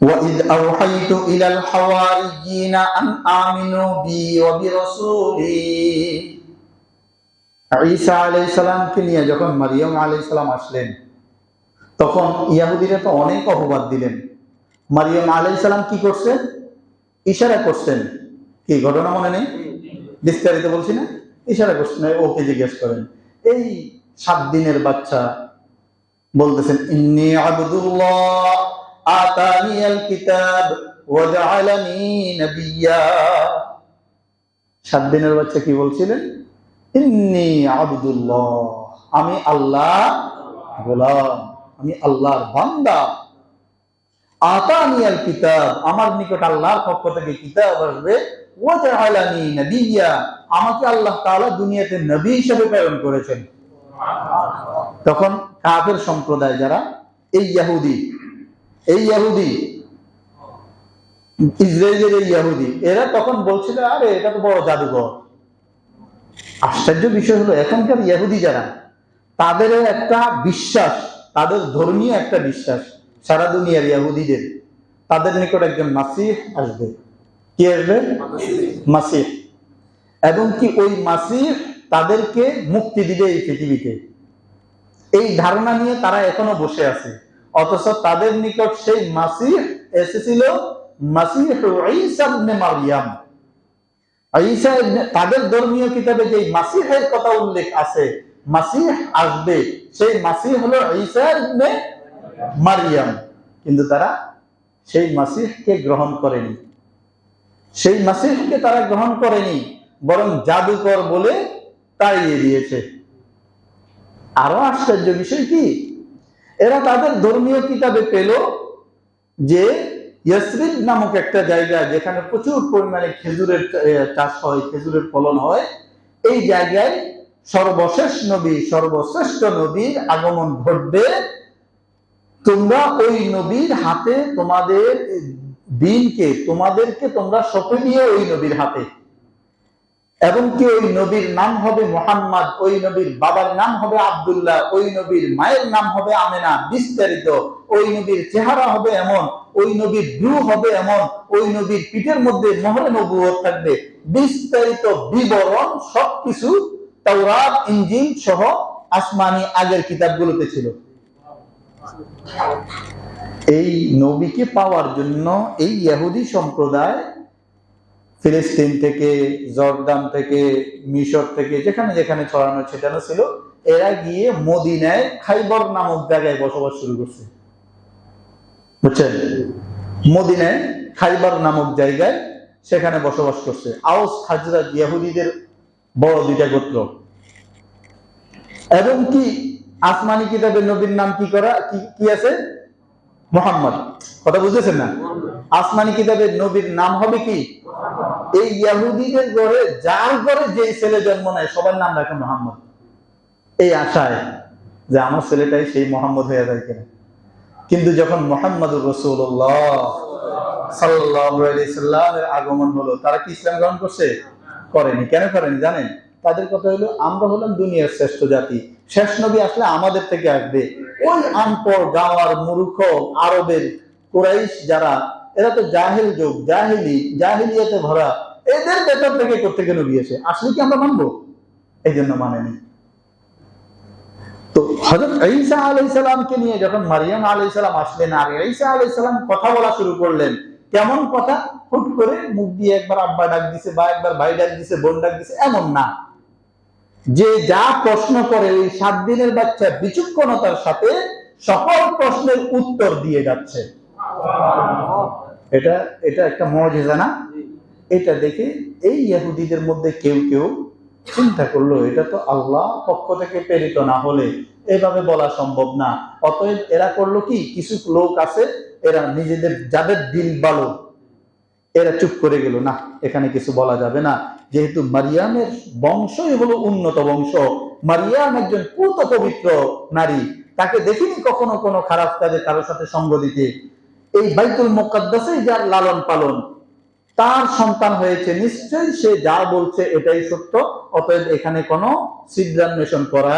وإذ أوحيت إلى الحواريين أن آمنوا بي وبرسولي ঈসা আলাইহিস সালামকে নিয়ে যখন মারিয়াম আলাইহিস সালাম আসলেন তখন ইয়াহুদিরা তো অনেক অপবাদ দিলেন মারিয়াম আলাইহিস সালাম কি করছেন ইশারা করছেন কি ঘটনা মনে নেই বিস্তারিত বলছি না ইশারা করছেন ওকে জিজ্ঞেস করেন এই সাত দিনের বাচ্চা বলতেছেন ইন্নি আবদুল্লাহ আতানি আল কিতাব ওয়া জাআলানি নাবিয়্যা সাত দিনের বাচ্চা কি বলছিলেন? ইন্নি আবদুল্লাহ। আমি আল্লাহ গোলাম, আমি আল্লাহর বান্দা। আতানি আল কিতাব, আমার নিকট আল্লাহর পক্ষ থেকে কিতাব আসবে। ও জাআলানি নাবিয়্যা আমাকে আল্লাহ তাআলা দুনিয়াতে নবী হিসেবে প্রেরণ করেছেন। তখন কাফের সম্প্রদায় যারা, এই ইয়াহুদি এই ইয়াহুদি, ইসরায়েলের এই ইয়াহুদি, এরা তখন বলছিল, আরে, এটা তো বড় জাদুঘর। আশ্চর্য বিষয় হলো, এখনকার ইয়াহুদি যারা, তাদেরও একটা বিশ্বাস, তাদের ধর্মীয় একটা বিশ্বাস, সারা দুনিয়ার ইয়াহুদিদের। তাদের নিকট একজন মাসিহ আসবে। কি আসবে? মাসিহ। এবং কি ওই মাসিহ তাদেরকে মুক্তি দিবে এই পৃথিবীতে? এই ধারণা নিয়ে তারা এখনও বসে আছে। অথচ তাদের নিকট সেই মাসিহ এসেছিল ঈসা তাদের ধর্মীয় কিতাবে যে মাসিহের কথা উল্লেখ আছে, মাসিহ আসবে, সেই মাসিহ হলো ঈসা মারিয়াম। কিন্তু তারা সেই মাসিহকে গ্রহণ করেনি। সেই মাসিহকে তারা গ্রহণ করেনি, বরং জাদুকর বলে তাড়িয়ে দিয়েছে। আরও আশ্চর্য বিষয় কি? এরা তাদের ধর্মীয় কিতাবে পেল যে নামক একটা জায়গা যেখানে প্রচুর পরিমাণে খেজুরের চাষ হয়, খেজুরের ফলন হয়। এই জায়গায় সর্বশেষ নবী, সর্বশ্রেষ্ঠ নবীর আগমন ঘটবে। তোমরা ওই নবীর হাতে তোমাদের দিনকে, তোমাদেরকে তোমরা সঁপে দিয়ে ওই নবীর হাতে। এবং কি ওই নবীর নাম হবে মোহাম্মদ, ওই নবীর বাবার নাম হবে আব্দুল্লাহ, ওই নবীর মায়ের নাম হবে আমেনা, বিস্তারিত। ওই নবীর চেহারা হবে এমন, ওই নবীর ভ্রু হবে এমন, ওই নবীর পিঠের মধ্যে মোহরে নবুয়ত থাকবে। বিস্তারিত বিবরণ সবকিছু তাওরাত ইঞ্জিন সহ আসমানি আগের কিতাবগুলোতে ছিল। এই নবীকে পাওয়ার জন্য এই ইহুদি সম্প্রদায় ফিলিস্তিন থেকে, জর্দান থেকে, মিশর থেকে, যেখানে যেখানে ছড়ানো ছিটানো ছিল, এরা গিয়ে মদিনায় খাইবর নামক জায়গায় বসবাস শুরু করছে। বুঝছেন? মদিনায় খাইবর নামক জায়গায় সেখানে বসবাস করছে। আউস হাজরাত, ইয়াহুদিদের বড় দুইটা গোত্র। এবং কি আসমানি কিতাবের নবীর নাম কি করা কি আছে? মোহাম্মদ। কথা বুঝতেছেন না? আসমানি কিতাবের নবীর নাম হবে কি? এই ইয়াহুদিদের ঘরে যার ঘরে যে ছেলে জন্ম নেয় সবার নাম রাখে মোহাম্মদ। এই আশায় যে আমার ছেলেটাই সেই মোহাম্মদ হয়ে যায় কিনা। কিন্তু যখন মোহাম্মদ রসুল্লাহ সাল্লামের আগমন হলো তারা কি ইসলাম গ্রহণ করছে? করেনি। কেন করেনি জানেন? তাদের কথা হলো আমরা হলাম দুনিয়ার শ্রেষ্ঠ জাতি। শেষ নবী আসলে আমাদের থেকে আসবে। ওই আনপর গাওয়ার মূর্খ আরবের কোরাইশ যারা, এরা তো জাহেল যুগ, জাহেলি, জাহেলিয়াতে ভরা। এদের ভেতর থেকে করতে নবী এসে? আসলে কি আমরা মানবো? এই জন্য মানেনি। তো হজরত ঈসা আলাই সালামকে নিয়ে যখন মারিয়াম আলাই সালাম আসলেন, আর ঈসা আলাই সালাম কথা বলা শুরু করলেন, কেমন কথা? হুট করে মুখ দিয়ে একবার আব্বা ডাক দিছে, বা একবার ভাই ডাক দিছে, বোন ডাক দিছে, এমন না। যে যা প্রশ্ন করে ওই সাত দিনের বাচ্চা বিচক্ষণতার সাথে সকল প্রশ্নের উত্তর দিয়ে যাচ্ছে। এটা এটা একটা মজেজা না? এটা দেখে এই ইহুদিদের মধ্যে কেউ কেউ চিন্তা করল, এটা তো আল্লাহ পক্ষ থেকে প্রেরিত না হলে এভাবে বলা সম্ভব না। অতএব এরা করল কি? কিছু লোক আছে, এরা নিজেদের যাদের দিল ভালো এরা চুপ করে গেল না এখানে কিছু বলা যাবে না। যেহেতু মারিয়ামের বংশই হলো উন্নত বংশ, মারিয়াম একজন পুত পবিত্র নারী, তাকে দেখিনি কখনো কোনো খারাপ কাজে কারোর সাথে সঙ্গ দিতে। এই বাইতুল মোকাদ্দাসেই যার লালন পালন, তার সন্তান হয়েছে নিশ্চয়ই, সে যা বলছে এটাই সত্য, অতএব এখানে কোনো সিদ্ধান্বেষণ করা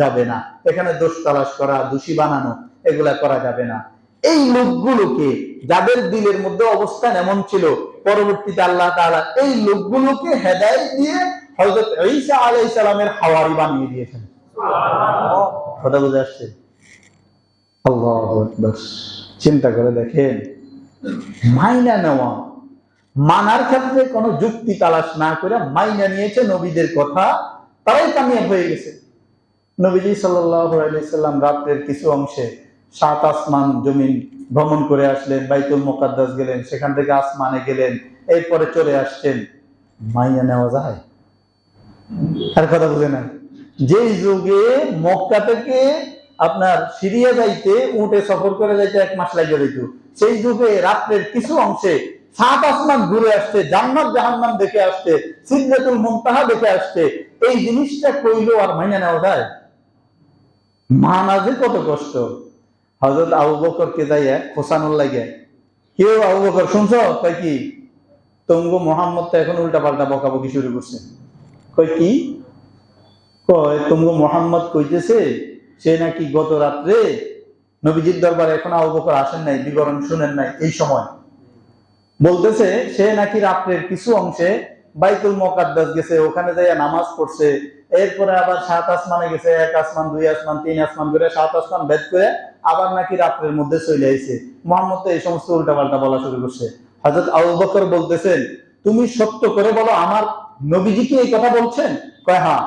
যাবে না। এখানে দোষ তালাশ করা, দোষী বানানো, এগুলা করা যাবে না। এই লোকগুলোকে যাদের দিলের মধ্যে অবস্থান এমন ছিল, পরবর্তীতে আল্লাহ তাআলা এই লোকগুলোকে হেদায়েত দিয়ে হযরত ঈসা আলাইহিস সালামের হাওয়ারি বানিয়ে দিয়েছেন। কথা বুঝে আসছে? চিন্তা করে দেখেন, মাইনা নেওয়া, মানার ক্ষেত্রে কোনো যুক্তি তালাশ না করে মাইনা নিয়েছে নবীদের কথা, তারাই কামিয়াব হয়ে গেছে। নবীজি সাল্লাম রাত্রের কিছু অংশে সাত আসমান জমিন ভ্রমণ করে আসলেন, বাইতুল মোকাদ্দাস গেলেন, সেখান থেকে আসমানে গেলেন, এরপরে চলে আসছেন। মাইনা নেওয়া যায়? আর কথা বুঝে না যেই যুগে মক্কা থেকে আপনার সিরিয়া যাইতে উঠে সফর করে যাইতে এক মাস লাগে যেত সেই যুগে রাত্রের কিছু অংশে সাত আসমান ঘুরে আসছে, জান্নাত জাহান্নাম দেখে আসছে সিদ্ধাতুল মুনতাহা দেখে আসছে। এই জিনিসটা কইলো আর মাইনা নেওয়া যায়? মানা যে কত কষ্ট। হজরত আবু বকরকে যাইয়া খোসানোর লাগে কেউ আবু বকর, শুনছ? কয় কি? তঙ্গু মোহাম্মদ তো এখন উল্টা পাল্টা বকাবকি শুরু করছে। কয় কি? কয়, তঙ্গু মোহাম্মদ কইতেছে সে নাকি গত রাত্রে নবীজির দরবারে এখন আবু বকর আসেন নাই, বিবরণ শুনেন নাই এই সময়। বলতেছে, সে নাকি রাত্রের কিছু অংশে বাইতুল মোকাদ্দাস গেছে, ওখানে যাইয়া নামাজ পড়ছে এরপরে আবার সাত আসমানে গেছে, এক আসমান, দুই আসমান, তিন আসমান করে সাত আসমান ভেদ করে আবার নাকি রাত্রের মধ্যে চলে আইছে। মোহাম্মদ এই সমস্ত উল্টাপাল্টা বলা শুরু করছে। হযরত আবু বকর বলতেছেন, তুমি সত্য করে বলো, আমার নবীজি কি এই কথা বলছেন? কয় হ্যাঁ।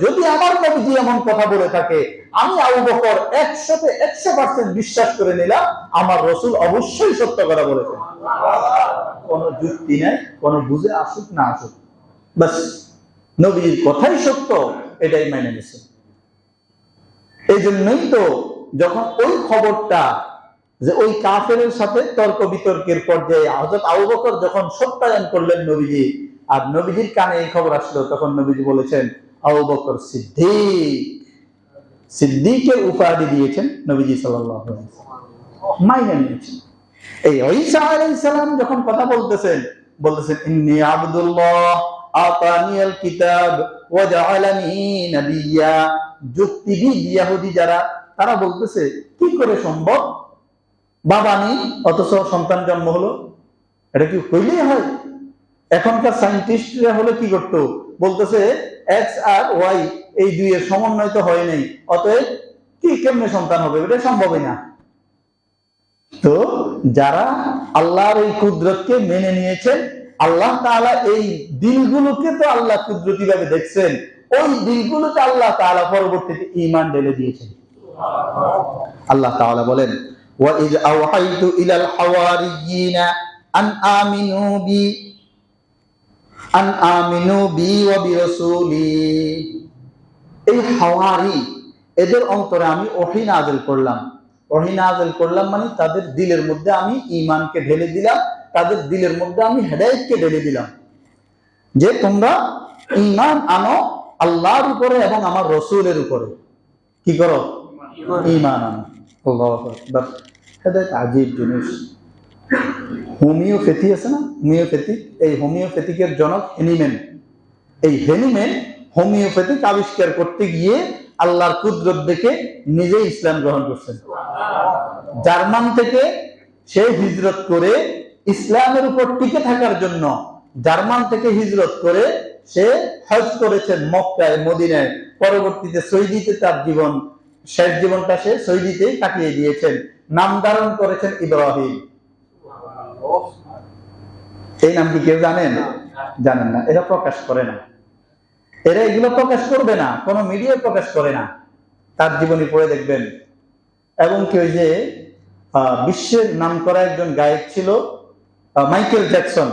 যদি আমার নবীজি এমন কথা বলে থাকে, আমি আবু বকর একশোতে একশো পার্সেন্ট বিশ্বাস করে নিলাম, আমার রসুল অবশ্যই সত্য কথা বলেছেন। কোনো যুক্তি নেই, কোনো বুঝে আসুক না আসুক। বাস। নবীর কথাই সত্য, এটাই মেনে নিছে এই জন্যই তো যখন ওই খবরটা যে ওই কাফেরের সাথে তর্ক বিতর্কের পর্যায়ে হজরত আবু বকর যখন সত্যায়ন করলেন নবীজি, আর নবীজির কানে এই খবর আসলো, তখন নবীজি বলেছেন, আবু বকর সিদ্দিক, সিদ্দিকের উপাধি দিয়েছেন নবীজি ওয়াসাল্লাম। মাইনে নিয়েছেন এই ঈসা আলাইহিস সালাম যখন কথা বলতেছেন বলতেছেন, ইন্নী আব্দুল্লাহ আতানিয়াল কিতাব ওয়া জাআলানি নাবিয়্যা যুক্তিবিদ ইহুদি যারা, তারা বলতেছে, কি করে সম্ভব? বাবা নেই, অথচ সন্তান জন্ম হলো। এটা কি হইলেই হয়? এখনকার সায়েন্টিস্টরা হলে কি করতো? বলতেছে, এক্স আর ওয়াই, এই দুইয়ের সমন্বয় তো হয় নাই। অতএব, কি কেমনে সন্তান হবে? এটা সম্ভবই না। তো যারা আল্লাহর এই কুদরতকে মেনে নিয়েছেন আল্লাহ এই দিলগুলোকে তো আল্লাহ কুদরতি ভাবে দেখছেন। ওই দিলগুলোকে আল্লাহ তালা পরবর্তীতে ইমান ডেলে দিয়েছেন। আল্লাহ তাআলা বলেন হাওয়ারি, এদের আমি ওহী করলাম। ওহী করলাম মানে তাদের দিলের মধ্যে আমি ইমানকে ঢেলে দিলাম। তাদের দিলের মধ্যে আমি হেদায়েতকে ঢেলে দিলাম। যে তোমরা ইমান আনো আল্লাহর উপরে এবং আমার রসুলের উপরে। কি করো? ঈমান আনো। আকবার। আজীব জিনিস। হোমিওপ্যাথি আছে না? হোমিওপ্যাথি এই হোমিওপ্যাথিকের জনক হেনিমেন। এই হেনিমেন হোমিওপ্যাথিক আবিষ্কার করতে গিয়ে আল্লাহর কুদরত দেখে নিজেই ইসলাম গ্রহণ করছেন। জার্মান থেকে সে হিজরত করে ইসলামের উপর টিকে থাকার জন্য জার্মান থেকে হিজরত করে সে হজ করেছেন মক্কায়, মদিনায়। পরবর্তীতে সৈদিতে তার জীবন, শেষ জীবনটা সে সৈদিতেই কাটিয়ে দিয়েছেন। নাম ধারণ করেছেন ইব্রাহিম। এই নাম কি কেউ জানেন? জানেন না। এরা প্রকাশ করে না। এরা এগুলো প্রকাশ করবে না। কোনো মিডিয়ায় প্রকাশ করে না। তার জীবনী পড়ে দেখবেন। এবং কি ওই যে বিশ্বের নাম করা একজন গায়ক ছিল মাইকেল জ্যাকসন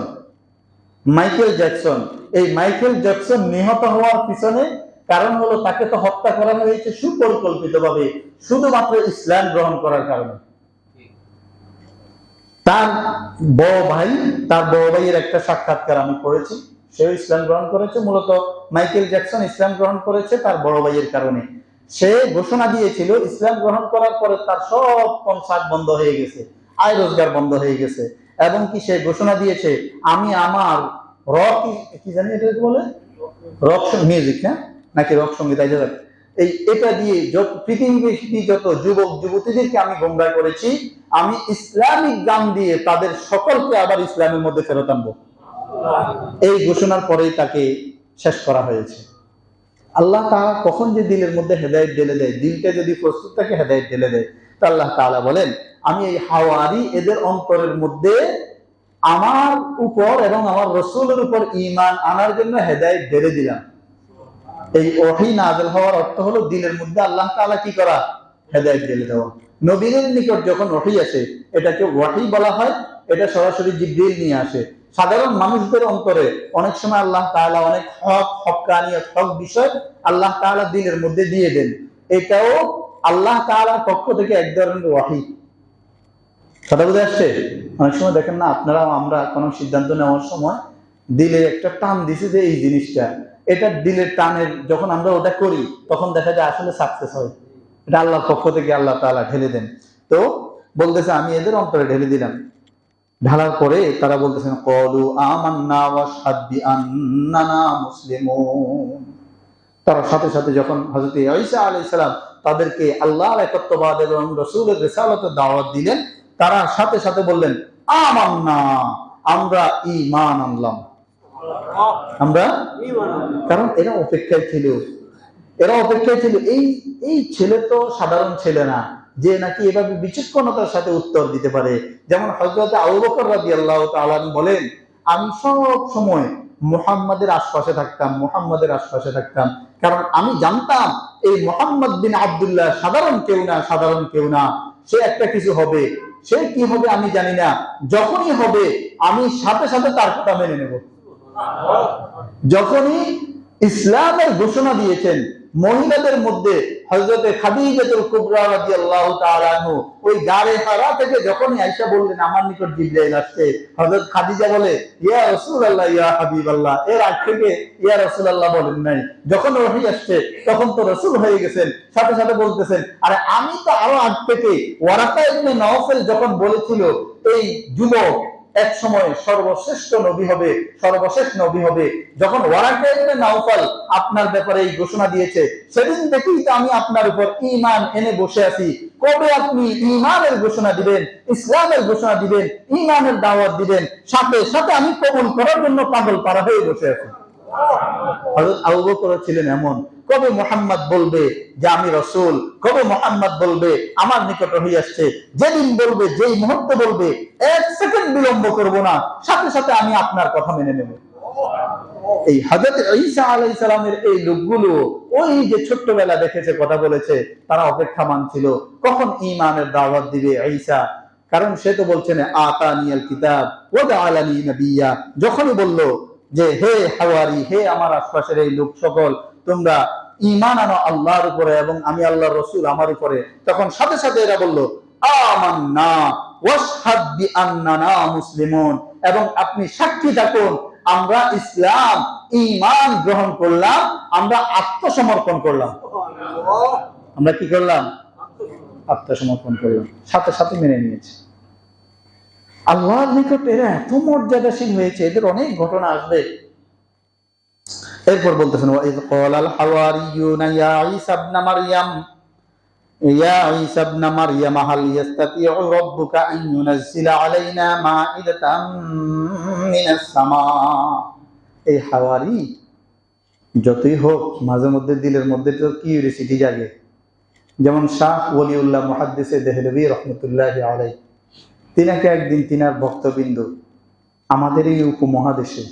মাইকেল জ্যাকসন। এই মাইকেল জ্যাকসন নিহত হওয়ার পিছনে কারণ হলো তাকে তো হত্যা করানো হয়েছে সুপরিকল্পিতভাবে, শুধুমাত্র ইসলাম গ্রহণ করার কারণে। তার বড় ভাই, তার বড় ভাইয়ের একটা সাক্ষাৎকার আমি পড়েছি, সেও ইসলাম গ্রহণ করেছে, মূলত মাইকেল জ্যাকসন ইসলাম গ্রহণ করেছে তার বড় ভাইয়ের কারণে। সে ঘোষণা দিয়েছিল, ইসলাম গ্রহণ করার পরে তার সব কনসার্ট বন্ধ হয়ে গেছে, আয় রোজগার বন্ধ হয়ে গেছে। এবং কি সে ঘোষণা দিয়েছে, আমি আমার রক কি জানি এটা বলে? রক মিউজিক না নাকি রক সংগীত, এই এটা দিয়ে পৃথিবী যত যুবক, যুবতীদেরকে আমি গোমরা করেছি, আমি ইসলামিক গান দিয়ে তাদের সকলকে আবার ইসলামের মধ্যে ফেরত আনব। এই ঘোষণার পরেই তাকে শেষ করা হয়েছে। আল্লাহ তাআলা কখন যে দিলের মধ্যে হেদায়েত ঢেলে দেয়, দিলটা যদি প্রস্তুত থাকে, হেদায়েত ঢেলে দেয়। আল্লাহ তাআলা বলেন, আমি এই হাওয়ারি এদের অন্তরের মধ্যে আমার উপর এবং আমার রসুলের উপর ঈমান আনার জন্য হেদায়েত ঢেলে দিলাম। এই ওহী নাযিল হওয়ার অর্থ হলো দিলের মধ্যে আল্লাহ তাআলা কি করা? হেদায়েত ঢেলে দেওয়া। নবীদের নিকট যখন ওহী আসে, এটাকে ওয়াহি বলা হয়, এটা সরাসরি জিব্রিল নিয়ে আসে। সাধারণ মানুষদের অন্তরে অনেক সময় আল্লাহ তাআলা অনেক হক হক্কানিয়ত হক বিষয় আল্লাহ তাআলা দিলের মধ্যে দিয়ে দেন। এটাও আল্লাহ তাআলার পক্ষ থেকে এক ধরনের ওয়াহি। কথা বুঝে আসছে অনেক সময় দেখেন না আপনারা আমরা কোনো সিদ্ধান্ত নেওয়ার সময় দিলে একটা টান দিছে যে এই জিনিসটা। এটা দিলের টানের, যখন আমরা ওটা করি, তখন দেখা যায় আসলে সাকসেস হয়। এটা আল্লাহর পক্ষ থেকে আল্লাহ তাআলা ঢেলে দেন। তো বলতেছে, আমি এদের অন্তরে ঢেলে দিলাম। ঢালার পরে তারা বলতেছেন কলু আমান্না মুসলিমুন। তারা সাথে সাথে যখন হযরত ঈসা আলাইহিস সালাম তাদেরকে আল্লাহর একত্ববাদ এবং রাসূলের রিসালাতের দাওয়াত দিলেন। তারা সাথে সাথে বললেন, আমান্না, আমরা ঈমান আনলাম। আমরা? কারণ এরা অপেক্ষায় ছিল। এরা অপেক্ষায় ছিল। এই এই ছেলে তো সাধারণ ছেলে না, যে নাকি এভাবে বিচক্ষণতার সাথে উত্তর দিতে পারে। যেমন হজরত আবু বকর রাদিয়াল্লাহু তাআলা বলেন, আমি সব সময় মুহাম্মাদের আশপাশে থাকতাম, মুহাম্মাদের আশপাশে থাকতাম। কারণ আমি জানতাম, এই মোহাম্মদ বিন আবদুল্লাহ সাধারণ কেউ না, সাধারণ কেউ না। সে একটা কিছু হবে। সে কি হবে আমি জানি না। যখনই হবে, আমি সাথে সাথে তার কথা মেনে নেব। যখনই ইসলামের ঘোষণা দিয়েছেন মহিলাদের মধ্যে হজরতে খাদিজাতুল কুবরা রাদিয়াল্লাহু তাআলা আনহু ওই গারে হারা থেকে যখনই আয়েশা বললেন, আমার নিকট জিবরাইল আসছে, হযরত খাদিজা বলে, ইয়া রাসূলুল্লাহ, ইয়া হাবিবাল্লাহ। এর আগ থেকে ইয়া রাসূলুল্লাহ বলেন নাই। যখন ওহী আসছে, তখন তো রাসূল হয়ে গেছেন, সাথে সাথে বলতেছেন, আরে আমি তো আরও আগ থেকে ওয়ারাকা ইবনে নওফল যখন বলেছিল, এই যুবক এক সময় সর্বশ্রেষ্ঠ নবী হবে, সর্বশেষ নবী হবে। যখন ওয়ারাকে নাউফাল আপনার ব্যাপারে এই ঘোষণা দিয়েছে, সেদিন থেকেই তো আমি আপনার উপর ইমান এনে বসে আছি। কবে আপনি ইমানের ঘোষণা দিবেন, ইসলামের ঘোষণা দিবেন ইমানের দাওয়াত দিবেন, সাথে সাথে আমি কবুল করার জন্য পাগল পাড়া হয়ে বসে আছি। ছিলেন এমন। কবে মোহাম্মদ বলবে যে আমি রসুল? কবে মোহাম্মদ বলবে আমার নিকট হয়ে আসছে? যেদিন বলবে, যেই মুহূর্তে বলবে, এক সেকেন্ড বিলম্ব করব না। সাথে সাথে আমি আপনার কথা মেনে নেব। এই হজরত ঈসা আলাইহিস সালামের এই লোকগুলো ওই যে ছোট্টবেলা দেখেছে, কথা বলেছে, তারা অপেক্ষামান ছিল। কখন ঈমানের দাওয়াত দিবে ঈসা? কারণ সে তো বলছেন আতানিয়াল কিতাব, ওয়া জাআলানি নাবিয়্যা যখনই বলল যে হে হাওয়ারি হে আমার আশপাশের এই লোক সকল তোমরা ইমান আনো আল্লাহর উপরে এবং আমি আল্লাহর রসুল আমার উপরে। তখন সাথে সাথে এরা বলল আমান্না মুসলিমুন। এবং আপনি সাক্ষী থাকুন আমরা ইসলাম ঈমান গ্রহণ করলাম আমরা আত্মসমর্পণ করলাম। আমরা কি করলাম? আত্মসমর্পণ করলাম। সাথে সাথে মেনে নিয়েছি। আল্লাহর নিকট এরা এত মর্যাদাশীল হয়েছে, এদের অনেক ঘটনা আসবে। এরপর বলতেছেন ওয়াইদ ক্বালাল হাওয়ারিয়ুনা, ইয়া ঈসা ইবনে মারইয়াম, ইয়া ঈসা ইবনে মারইয়াম, হাল রাব্বুকা আন ইউনাজ্জিলা আলাইনা মাইদাতাম মিনাস সামা। এই হাওয়ারি যতই হোক, মাঝে মধ্যে দিলের মধ্যে তো কিউরিসিটি জাগে। যেমন শাহ ওলিউল্লাহ মুহাদ্দিসে দেহলভি রহমতুল্লাহ আলাই তিনাকে একদিন তিনার ভক্তবৃন্দ আমাদের এই উপমহাদেশে,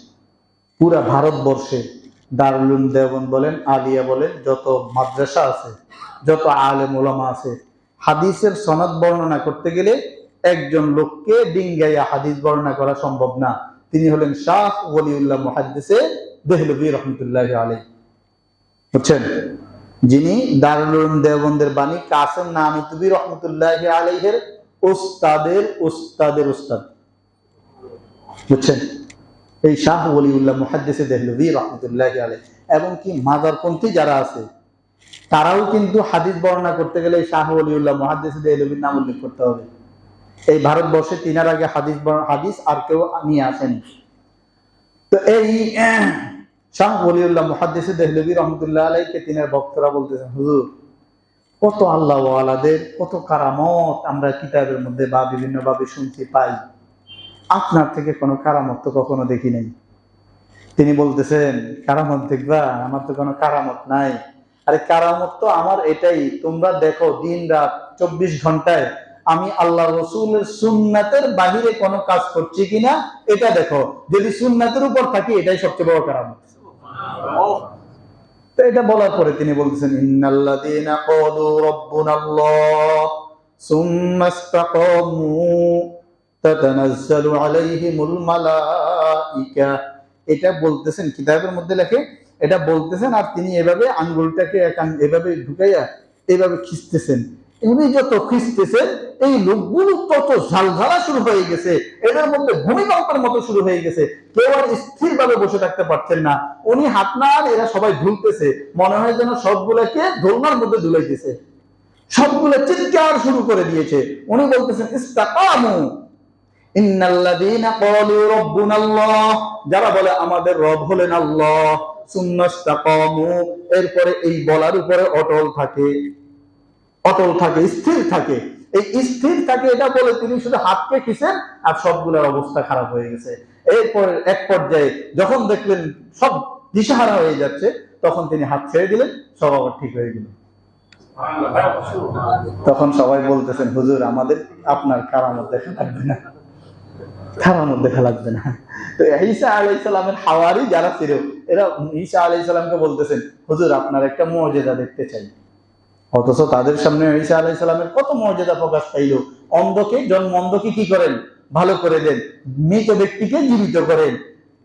পুরা ভারতবর্ষে দারুল দেওবন বলেন, আলিয়া বলেন, যত মাদ্রাসা আছে, যত আলেম ওলামা আছে, হাদিসের সনদ বর্ণনা করতে গেলে একজন লোককে ডিঙ্গাইয়া হাদিস বর্ণনা করা সম্ভব না। তিনি হলেন শাহ ওলিউল্লাহ মুহাদ্দিসে দেহলভি রহমতুল্লাহ আলাই বুঝছেন? যিনি দারুল দেওবন্দের বাণী, কাসেম নামিতুবি রহমতুল্লাহ আলাইহের ওস্তাদের ওস্তাদের ওস্তাদ। বুঝছেন? এই শাহ ওলিউল্লাহ মুহাদ্দিসে দেহলভি রহমতুল্লাহ এবং কি মাজারপন্থী যারা আছে, তারাও কিন্তু হাদিস বর্ণনা করতে গেলে শাহ ওলিউল্লাহ মুহাদ্দিসে দেহলভির নাম উল্লেখ করতে হবে। এই ভারতবর্ষে তিনার আগে হাদিস হাদিস আর কেউ নিয়ে আসেনি। তো এই শাহ ওলিউল্লাহ মুহাদ্দিস দেহলবী রহমতুল্লাহ আলাইকে তিনের ভক্তরা বলতেছেন, হুজুর কত আল্লাহ ওয়ালাদের কত কারামত আমরা কিতাবের মধ্যে বা বিভিন্ন ভাবে শুনতে পাই। আপনার থেকে কোনো কারামত তো কখনো দেখি নাই। তিনি বলতেছেন, কারামত দেখবা, আমার তো কোনো কারামত নাই। আরে কারামত তো আমার এটাই, তোমরা দেখো দিন রাত চব্বিশ ঘন্টায় আমি আল্লাহ রসুলের সুন্নাতের বাহিরে কোনো কাজ করছি কিনা, এটা দেখো। যদি সুন্নাতের উপর থাকি, এটাই সবচেয়ে বড় কারামত। এটা বলার পরে তিনি বলতেছেন, ইন্নাল্লাযীনা ক্বালু রাব্বুনাল্লাহ, সুম্মা ইসতাকামু তাতানাজ্জালু আলাইহিমুল মালাইকা। এটা বলতেছেন, কিতাবের মধ্যে লেখে, এটা বলতেছেন আর তিনি এভাবে আঙ্গুলটাকে এভাবে ঢুকাইয়া এভাবে খিস্তেছেন উনি যত খিস্তেছেন এই লোকগুলো তত ঝালঝালা শুরু হয়ে গেছে। এদের মধ্যে ভূমিকম্পের মতো শুরু হয়ে গেছে। কেউ আর স্থির ভাবে বসে থাকতে পারছেন না। উনি হাত না এরা সবাই ঝুলতেছে। মনে হয় যেন সবগুলোকে দোলনার মধ্যে ঝুলাইতেছে সবগুলো চিৎকার শুরু করে দিয়েছে। উনি বলতেছেন, ইস্তাকামু। যারা বলে, আমাদের রব হলেন আল্লাহ। এরপরে এই বলার উপরে অটল থাকে। অটল থাকে, স্থির থাকে। এই স্থির থাকে এটা বলে তিনি শুধু হাতকে খিসেন আর সবগুলোর অবস্থা খারাপ হয়ে গেছে। এরপর এক পর্যায়ে যখন দেখলেন সব দিশাহারা হয়ে যাচ্ছে, তখন তিনি হাত ছেড়ে দিলেন, সব আবার ঠিক হয়ে গেল। তখন সবাই বলতেছেন, হুজুর, আমাদের আপনার কারামত দেখা লাগবে না। কারামত দেখা লাগবে না। তো ঈসা আলাই সালামের হাওয়ারি যারা ছিল, এরা ঈসা আলাই সালামকে বলতেছেন, হুজুর, আপনার একটা মর্যাদা দেখতে চাই। অথচ তাদের সামনে ঈসা আলাই সালামের কত মর্যাদা প্রকাশ পাইল? অন্ধকে, জন্ম অন্ধকে কি করেন? ভালো করে দেন। মৃত ব্যক্তিকে জীবিত করেন।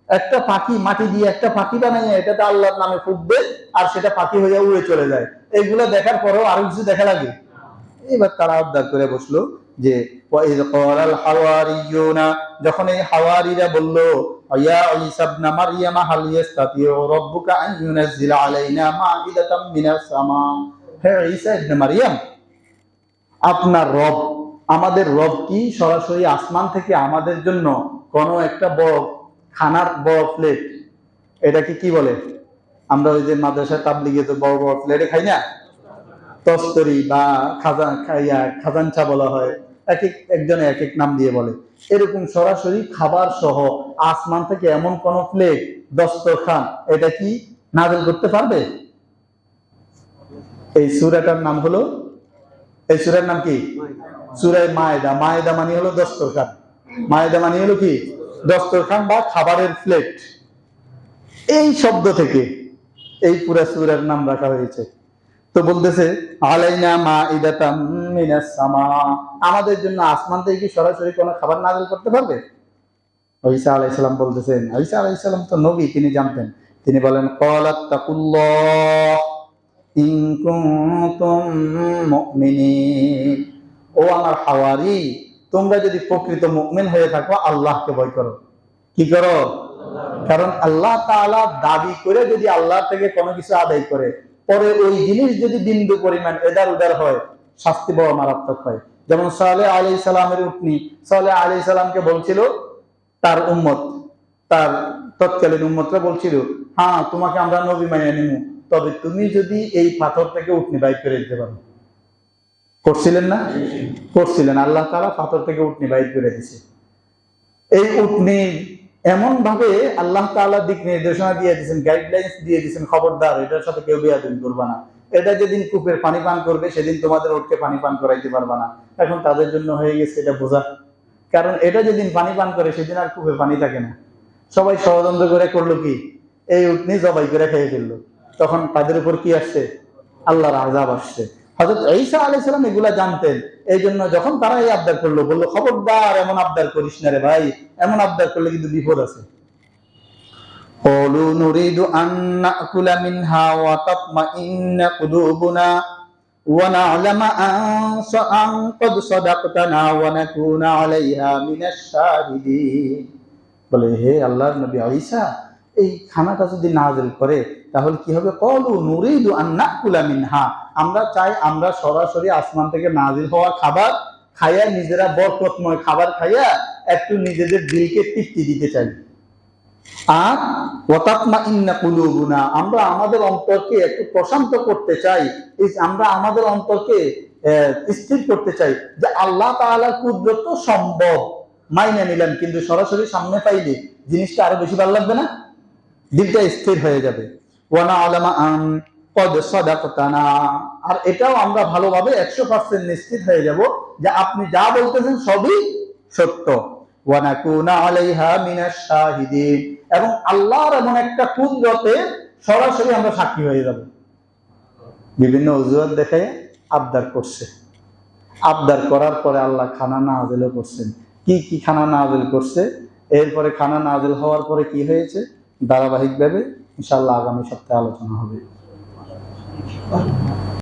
একটা পাখি মাটি দিয়ে একটা পাখি বানাইয়া এটাতে আল্লাহর নামে ফুটবে আর সেটা পাখি হয়ে উড়ে চলে যায়। এইগুলো দেখার পরেও আরও কিছু দেখা লাগে। এবার তারা উদ্ধার করে বসল যে যখন এই হাওয়ারিরা বলল, ইয়া ঈসা ইবনে মারইয়াম, হাল ইয়াস্তাতিউ আন ইউনাজ্জিলা আলাইনা হে ঈসা ইবনে মারইয়াম আপনার রব, আমাদের রব কি সরাসরি আসমান থেকে আমাদের জন্য কোন একটা বড় খানার বড় প্লেট এটাকে কি বলে? আমরা ওই যে মাদ্রাসা তাবলিগে তো বড় বড় প্লেটে খাই না? তস্তরি বা খাজা খাইয়া খাজানচা বলা হয়। এক এক, একজনে এক এক নাম দিয়ে বলে। এরকম সরাসরি খাবার সহ আসমান থেকে এমন কোন প্লেট দস্তরখান, এটা কি নাজেল করতে পারবে? এই সুরাটার নাম হলো এই সুরার নাম কি? সুরায় মায়েদা। মায়েদা মানে হলো দস্তরখান। মায়েদা মানে হলো কি? দস্তরখান বা খাবারের প্লেট এই শব্দ থেকে এই পুরা সুরার নাম রাখা হয়েছে। তো বলতেছে আলাইনা মা ইদাতাম মিনাস সামা। আমাদের জন্য আসমান থেকে কি সরাসরি কোনো খাবার নাযিল করতে পারবে? ঈসা আলাইহিস সালাম বলতেছেন ঈসা আলাইহিস সালাম তো নবী তিনি জানতেন। তিনি বলেন ক্বালাত তাকুল্লাহ। ইন কুনতুম মুমিনিন। ও আমার হাওয়ারি, তোমরা যদি প্রকৃত মুমিন হয়ে থাকো, আল্লাহকে ভয় করো। কি করো? কারণ আল্লাহ তাআলা দাবি করে যদি আল্লাহ থেকে কোনো কিছু আদায় করে, পরে ওই জিনিস যদি বিন্দু পরিমাণ এদার উদার হয়, শাস্তি বড় মারাত্মক হয়। যেমন সালে আলী সালামের উটনি, সালে আলী সালামকে বলছিল, তার উম্মত, তার তৎকালীন উম্মতরা বলছিল হ্যাঁ তোমাকে আমরা নবী মাইনে নিব তবে তুমি যদি এই পাথর থেকে উটনি বাইক করে দিতে পারো। করছিলেন না? করছিলেন। আল্লাহ তারা পাথর থেকে উটনি বাইক করে দিছে। এই উটনি এমন ভাবে আল্লাহ তাআলা দিক নির্দেশনা দিয়ে দিয়েছেন গাইডলাইন্স দিয়ে দিয়েছেন খবরদার, এটার সাথে কেউ বেয়াদবি করবে না। এটা যেদিন কূপের পানি পান করবে, সেদিন তোমাদের ওটকে পানি পান করাইতে পারবে না। এখন তাদের জন্য হয়ে গেছে এটা বোঝা। কারণ এটা যেদিন পানি পান করে, সেদিন আর কূপে পানি থাকে না। সবাই ষড়যন্ত্র করে করল কি? এই উঠনি জবাই করে খেয়ে ফেলল। তখন তাদের উপর কি আসছে আল্লাহর আজাব আসছে হজরত ঈসা আলাইহিস সালাম এগুলা জানতেন এই জন্য যখন তারা এই আবদার করলো বললো খবরদার এমন আবদার করিস না রে ভাই এমন আবদার করলে কিন্তু বিপদ আছে قالوا نريد أن نأكل منها وتطمئن قلوبنا ونعلم أن ص- أن قد صدقتنا ونكون عليها من الشاهدين বলে হে আল্লাহর নবী ঈসা এই খানাটা যদি নাজিল করে তাহলে কি হবে? কলু নুরিদু আন নাকুলা মিনহা। আমরা চাই আমরা সরাসরি আসমান থেকে নাজিল হওয়া খাবার খাইয়া নিজেরা বরকতময় খাবার খাইয়া একটু নিজেদের দিলকে তৃপ্তি দিতে চাই। আর ওয়াতাতমা ইন্না কুলুবুনা, আমরা আমাদের অন্তরকে একটু প্রশান্ত করতে চাই। আমরা আমাদের অন্তরকে স্থির করতে চাই যে আল্লাহ তাআলার কুদরত তো সম্ভব। মাইনে নিলাম, কিন্তু সরাসরি সামনে পাইলে জিনিসটা আরও বেশি ভালো লাগবে না? দিলটা স্থির হয়ে যাবে। আর এটাও আমরা ভালোভাবে একশো পার্সেন্ট নিশ্চিত হয়ে যাব যে আপনি যা বলতেছেন সবই সত্য। এবং আল্লাহর এমন একটা কুদরতে সরাসরি আমরা সাক্ষী হয়ে যাব। বিভিন্ন অজুহাত দেখে আবদার করছে। আবদার করার পরে আল্লাহ খানা নাজেল করছেন। কি কি খানা নাজেল করছে? এরপরে খানা নাজেল হওয়ার পরে কি হয়েছে? ধারাবাহিকভাবে ইনশাআল্লাহ আগামী সপ্তাহে আলোচনা হবে।